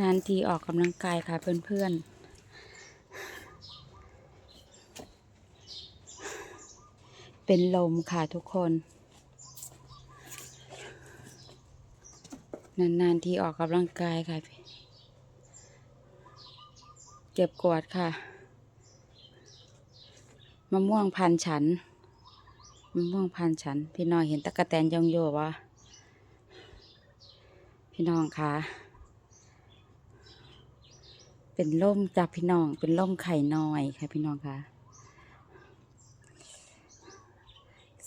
นานทีออกกำลังกายค่ะเพื่อนๆ เป็นลมค่ะทุกคน นานๆทีออกกำลังกายค่ะ เก็บกวดค่ะ มะม่วงพันฉัน มะม่วงพันฉัน พี่น้องเห็นตะกะแตนยองโยวะพี่น้องค่ะ เป็นล่มจากพี่น้อง เป็นล่มไข่น้อยค่ะพี่น้องคะ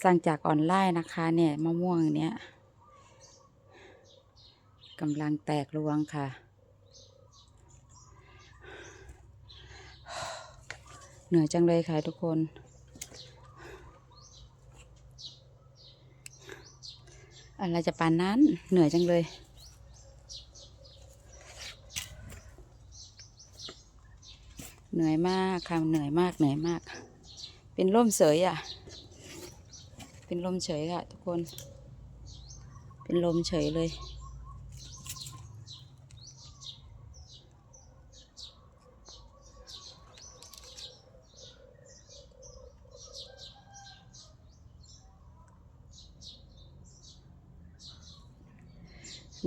สั่งจากออนไลน์นะคะ เนี่ยมะม่วงเนี้ยกำลังแตกรวงค่ะ เหนื่อยจังเลยค่ะทุกคน อะไรจะปานนั้นเหนื่อยจังเลย เหนื่อยมากค่ะเหนื่อยมากเหนื่อยมาก เป็นร่มเฉยอะ เป็นลมเฉยค่ะ ทุกคน เป็นลมเฉยเลย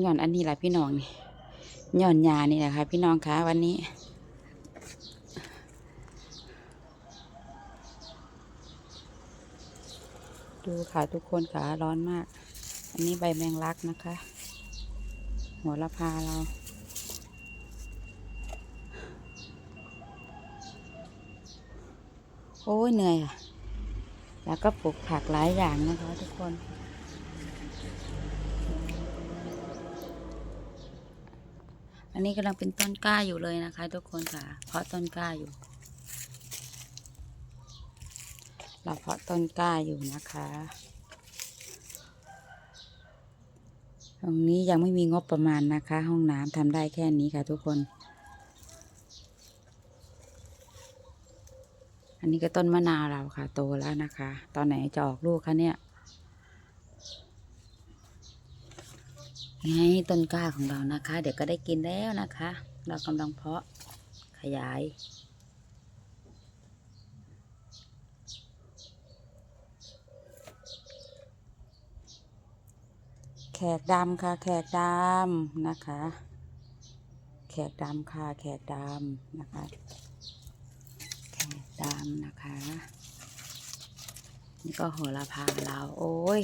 หย่อนอันนี้แหละพี่น้องนี่หย่อนยานี่แหละค่ะ พี่น้องคะวันนี้ ดูค่ะทุกคนค่ะร้อนมาก อันนี้ใบแมงลักนะคะ หัวละพาเรา โอ้ยเหนื่อยอะแล้วก็ปลูกผักหลายอย่างนะคะทุกคน อันนี้กำลังเป็นต้นกล้าอยู่เลยนะคะ ทุกคนค่ะ เพราะต้นกล้าอยู่ เราเพาะต้นกล้าอยู่นะคะ ตรงนี้ยังไม่มีงบประมาณนะคะ ห้องน้ำทำได้แค่นี้ค่ะทุกคน อันนี้ก็ต้นมะนาวเราค่ะ โตแล้วนะคะ ตอนไหนจะออกลูกคะเนี่ยไงต้นกล้าของเรานะคะ เดี๋ยวก็ได้กินแล้วนะคะ เรากำลังเพาะขยาย ขกดำค่ะ แขกดำนะคะ แขกดำค่ะ แขกดำนะคะ แขกดำนะคะ นี่ก็โหระพาเราโอ้ย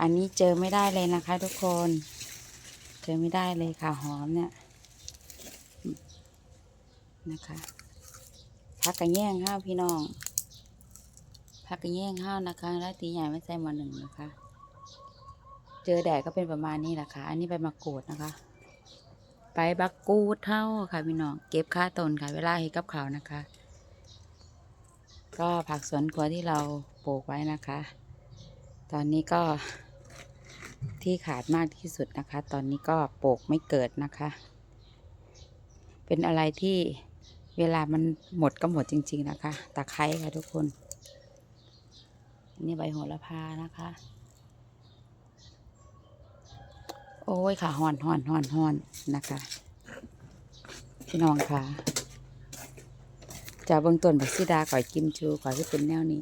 อันนี้เจอไม่ได้เลยนะคะทุกคน เจอไม่ได้เลยค่ะหอมเนี่ยนะคะพักกระแย่งข้าวพี่น้องพักกระแย่งข้าวนะคะ แล้วตีใหญ่ไม่ใส่มาหนึ่งนะคะ เจอแดดก็เป็นประมาณนี้แหละค่ะ อันนี้ใบมะกรูดนะคะใบบักกูดเท่าค่ะพี่น้อง เก็บค่าต้นค่ะ เวลาเฮ็ดกับเขานะคะ ก็ผักสวนครัวที่เราปลูกไว้นะคะ ตอนนี้ก็ที่ขาดมากที่สุดนะคะ ตอนนี้ก็ปลูกไม่เกิดนะคะ เป็นอะไรที่เวลามันหมดก็หมดจริง ๆ นะคะ ตะไคร้ค่ะทุกคนนนี้ใบโหระพานะคะ โอ้ยค่ะห่อนห่อนห่อนห่อนนะคะพี่น้องค่ะจะเบื้องต้นบักซิดาก่อยกิมชูก่อยที่เป็นแนวนี้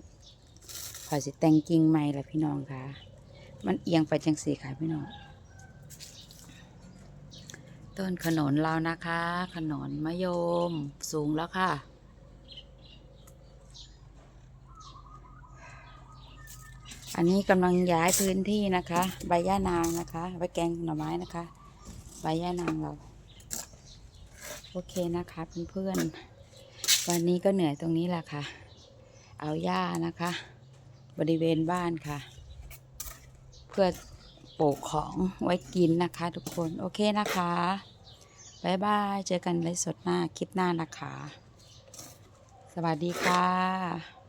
ก่อยสิแต่งกิ่งใหม่ละพี่น้องค่ะ มันเอียงไปจังสีค่ะพี่น้องต้นขนนเรานะคะ ขนนมะยมสูงแล้วค่ะ อันนี้กำลังย้ายพื้นที่นะคะ ใบย่านางนะคะใบแกงหน่อไม้นะคะ ใบย่านางเรา โอเคนะคะเพื่อนๆวันนี้ก็เหนื่อยตรงนี้แหละค่ะ เอาหญ้านะคะ บริเวณบ้านค่ะ เพื่อปลูกของไว้กินนะคะ ทุกคนโอเคนะคะบายบายเจอกันไลฟ์สดหน้าคลิปหน้านะคะ สวัสดีค่ะ